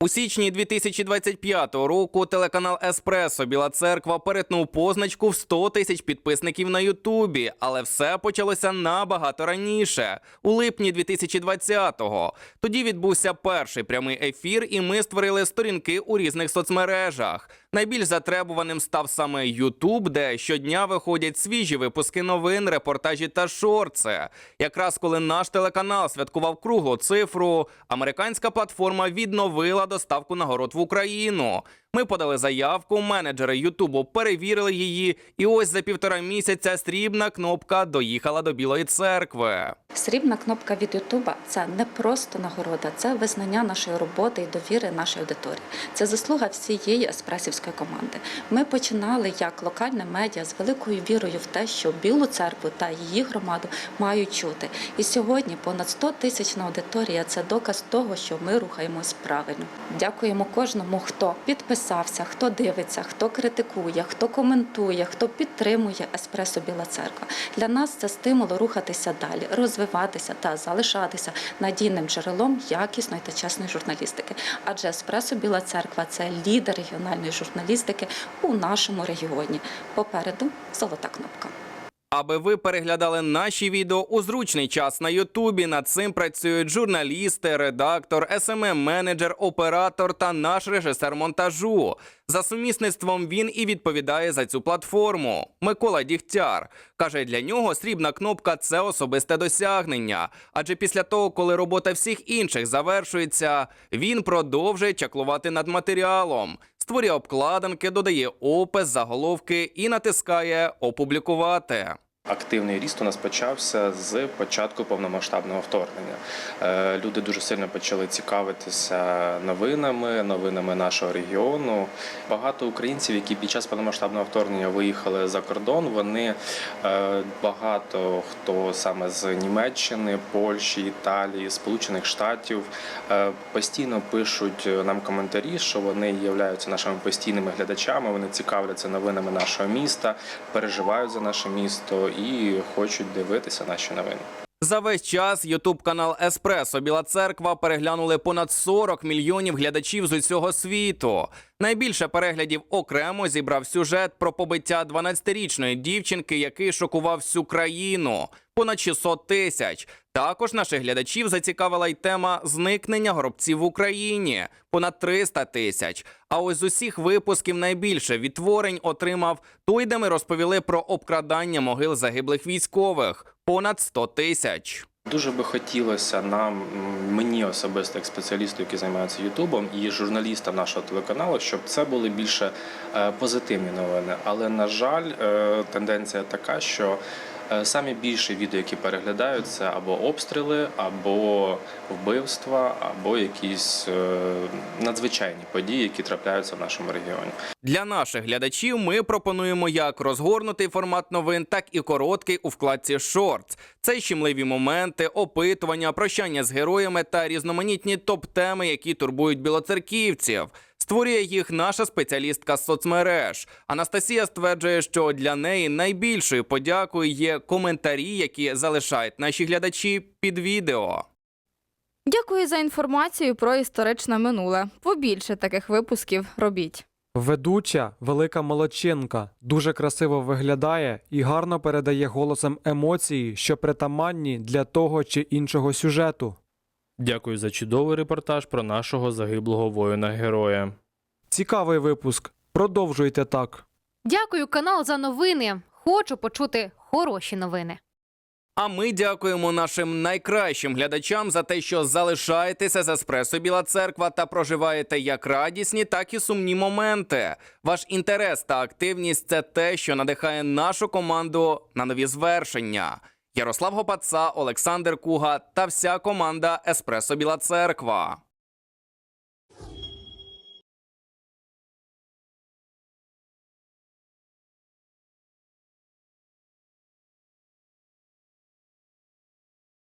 У січні 2025 року телеканал Еспресо Біла Церква перетнув позначку в 100 тисяч підписників на Ютубі, але все почалося набагато раніше, у липні 2020-го. Тоді відбувся перший прямий ефір, і ми створили сторінки у різних соцмережах. Найбільш затребуваним став саме Ютуб, де щодня виходять свіжі випуски новин, репортажі та шорти. Якраз коли наш телеканал святкував круглу цифру, американська платформа відновила доставку нагород в Україну. Ми подали заявку, менеджери Ютубу перевірили її, і ось за півтора місяця срібна кнопка доїхала до Білої церкви. Срібна кнопка від Ютуба це не просто нагорода, це визнання нашої роботи і довіри нашої аудиторії. Це заслуга всієї еспресівської команди. Ми починали як локальне медіа з великою вірою в те, що Білу церкву та її громаду мають чути. І сьогодні понад 100 тисячна аудиторія це доказ того, що ми рухаємось правильно. Дякуємо кожному, хто підписався, хто дивиться, хто критикує, хто коментує, хто підтримує Еспресо Біла Церква. Для нас це стимул рухатися далі, розвиватися та залишатися надійним джерелом якісної та чесної журналістики. Адже Еспресо Біла Церква це лідер регіональної журналістики у нашому регіоні. Попереду золота кнопка. Аби ви переглядали наші відео у зручний час на Ютубі. Над цим працюють журналісти, редактор, smm менеджер оператор та наш режисер монтажу. За сумісництвом він і відповідає за цю платформу. Микола Дігтяр каже, для нього срібна кнопка це особисте досягнення. Адже після того, коли робота всіх інших завершується, він продовжує чаклувати над матеріалом, створює обкладинки, додає опис, заголовки і натискає опублікувати. Активний ріст у нас почався з початку повномасштабного вторгнення. Е, Люди дуже сильно почали цікавитися новинами, новинами нашого регіону. Багато українців, які під час повномасштабного вторгнення виїхали за кордон, вони е, багато хто саме з Німеччини, Польщі, Італії, Сполучених Штатів е, постійно пишуть нам коментарі, що вони являються нашими постійними глядачами. Вони цікавляться новинами нашого міста, переживають за наше місто і хочуть дивитися наші новини. За весь час Ютуб канал Еспресо Біла Церква переглянули понад 40 мільйонів глядачів з усього світу. Найбільше переглядів окремо зібрав сюжет про побиття 12-річної дівчинки, який шокував всю країну. Понад 600 тисяч. Також наших глядачів зацікавила й тема зникнення горобців в Україні понад 300 тисяч. А ось з усіх випусків найбільше відтворень отримав той, де ми розповіли про обкрадання могил загиблих військових понад 100 тисяч. Дуже би хотілося нам, мені особисто як спеціалісту, який займається Ютубом, і журналістам нашого телеканалу, щоб це були більше е, позитивні новини. Але на жаль, е, тенденція така, що самі більші відео, які переглядаються, або обстріли, або вбивства, або якісь е, надзвичайні події, які трапляються в нашому регіоні. Для наших глядачів ми пропонуємо як розгорнутий формат новин, так і короткий у вкладці Shorts. Це щемливі моменти, опитування, прощання з героями та різноманітні топ-теми, які турбують білоцерківців. Створює їх наша спеціалістка з соцмереж. Анастасія стверджує, що для неї найбільшою подякою є коментарі, які залишають наші глядачі під відео. Дякую за інформацію про історичне минуле. Побільше таких випусків робіть. Ведуча велика молодчинка, дуже красиво виглядає і гарно передає голосом емоції, що притаманні для того чи іншого сюжету. Дякую за чудовий репортаж про нашого загиблого воїна-героя. Цікавий випуск. Продовжуйте так. Дякую, канал, за новини. Хочу почути хороші новини. А ми дякуємо нашим найкращим глядачам за те, що залишаєтеся з еспресо Біла Церква та проживаєте як радісні, так і сумні моменти. Ваш інтерес та активність це те, що надихає нашу команду на нові звершення. Ярослав Гопаца, Олександр Куга та вся команда Еспресо Біла Церква.